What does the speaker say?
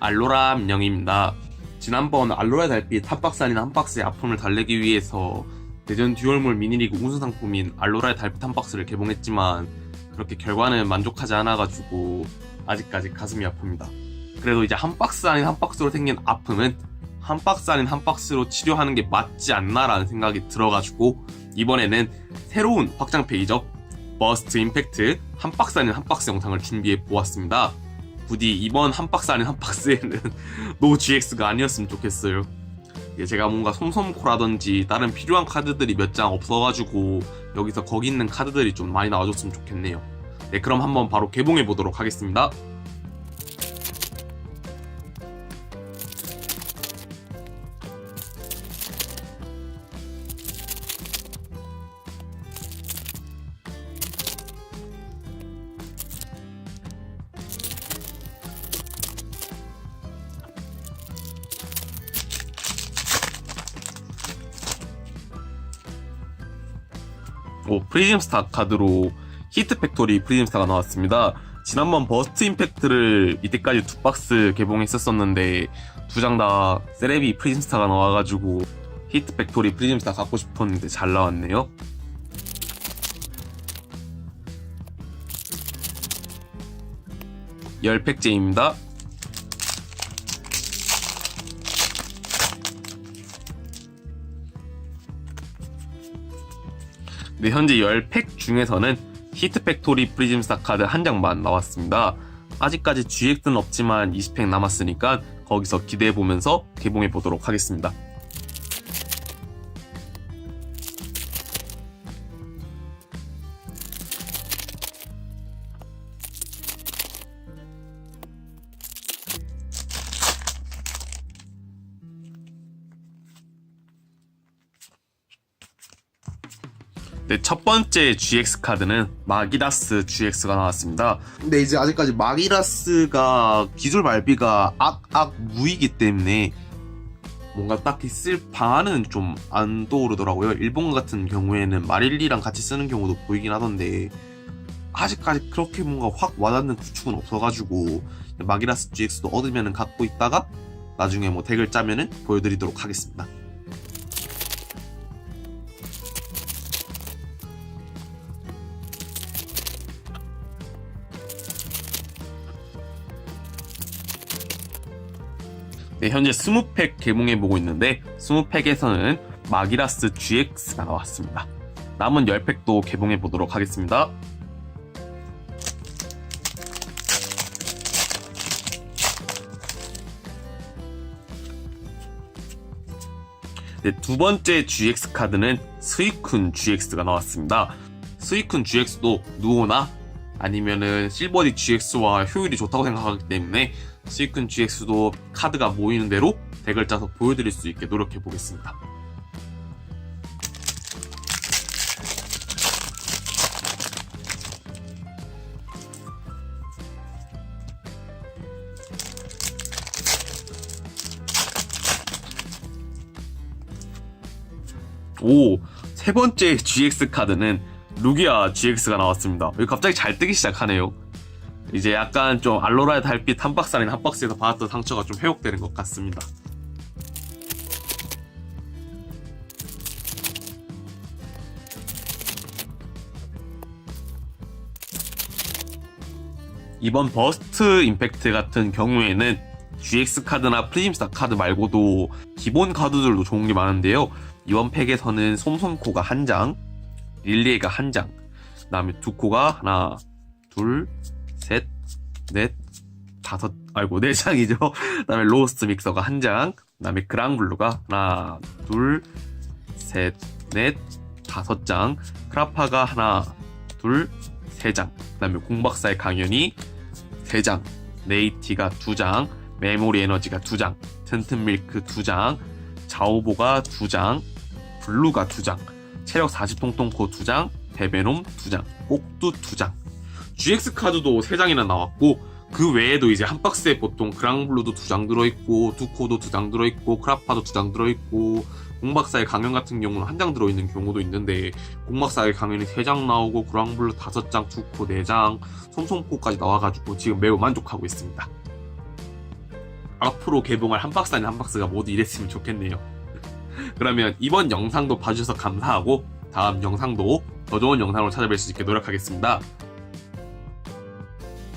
알로라 민영입니다. 지난번 알로라 달빛 탑박스 아닌 한 박스의 아픔을 달래기 위해서 대전 듀얼몰 미니리그 우승 상품인 알로라의 달빛 한 박스를 개봉했지만 그렇게 결과는 만족하지 않아가지고 아직까지 가슴이 아픕니다. 그래도 이제 한 박스 아닌 한 박스로 생긴 아픔은 한 박스 아닌 한 박스로 치료하는 게 맞지 않나라는 생각이 들어가지고 이번에는 새로운 확장 페이지죠. 버스트 임팩트 한 박스 아닌 한 박스 영상을 준비해 보았습니다. 부디 이번 한 박스 아닌 한 박스에는 노 GX가 아니었으면 좋겠어요. 제가 뭔가 솜솜코라든지 다른 필요한 카드들이 몇 장 없어가지고 여기서 거기 있는 카드들이 좀 많이 나와줬으면 좋겠네요. 네, 그럼 한번 바로 개봉해 보도록 하겠습니다. 오, 프리즘스타 카드로 히트 팩토리 프리즘스타가 나왔습니다. 지난번 버스트 임팩트를 이때까지 두 박스 개봉했었었는데 두 장 다 세레비 프리즘스타가 나와가지고 히트 팩토리 프리즘스타 갖고 싶었는데 잘 나왔네요. 열 팩제입니다. 네, 현재 10팩 중에서는 히트 팩토리 프리즘 스타 카드 한 장만 나왔습니다. 아직까지 GX는 없지만 20팩 남았으니까 거기서 기대해보면서 개봉해 보도록 하겠습니다. 네, 첫 번째 GX 카드는 마기라스 GX가 나왔습니다. 근데 이제 아직까지 마기라스가 기술 발비가 악악 무이기 때문에 뭔가 딱히 쓸 방안은 좀 안 떠오르더라고요. 일본 같은 경우에는 마릴리랑 같이 쓰는 경우도 보이긴 하던데 아직까지 그렇게 뭔가 확 와닿는 구축은 없어가지고 마기라스 GX도 얻으면 갖고 있다가 나중에 뭐 덱을 짜면은 보여드리도록 하겠습니다. 네, 현재 20팩 개봉해보고 있는데 20팩에서는 마기라스 GX가 나왔습니다. 남은 10팩도 개봉해보도록 하겠습니다. 네, 두 번째 GX 카드는 스위쿤 GX가 나왔습니다. 스위쿤 GX도 누오나 아니면은 실버디 GX와 효율이 좋다고 생각하기 때문에 스위큰 GX도 카드가 모이는 대로 덱을 짜서 보여드릴 수 있게 노력해 보겠습니다. 오, 세 번째 GX 카드는 루기아 GX가 나왔습니다. 갑자기 잘 뜨기 시작하네요. 이제 약간 좀 알로라의 달빛 한 박스 아닌 한 박스에서 받았던 상처가 좀 회복되는 것 같습니다. 이번 버스트 임팩트 같은 경우에는 GX 카드나 프리즘스타 카드 말고도 기본 카드들도 좋은 게 많은데요. 이번 팩에서는 솜솜코가 한 장, 릴리에가 한 장, 그 다음에 두코가 하나, 둘, 셋, 넷, 다섯, 아이고, 네 장이죠. 그 다음에 로스트 믹서가 한 장, 그 다음에 그랑블루가 하나, 둘, 셋, 넷, 다섯 장, 크라파가 하나, 둘, 세 장, 그 다음에 공박사의 강연이 세 장, 네이티가 두 장, 메모리 에너지가 두 장, 튼튼 밀크 두 장, 자오보가 두 장, 블루가 두 장, 체력 40통통코 두 장, 베베놈 두 장, 꼭두 두 장. GX 카드도 3장이나 나왔고 그 외에도 이제 한 박스에 보통 그랑블루도 두장 들어있고 두코도 두장 들어있고 크라파도 두장 들어있고 공박사의 강연 같은 경우는 한 장 들어있는 경우도 있는데 공박사의 강연이 3장 나오고 그랑블루 5장, 두코 4장, 솜솜코까지 나와가지고 지금 매우 만족하고 있습니다. 앞으로 개봉할 한 박스 아닌 한 박스가 모두 이랬으면 좋겠네요. 그러면 이번 영상도 봐주셔서 감사하고 다음 영상도 더 좋은 영상으로 찾아뵐 수 있게 노력하겠습니다.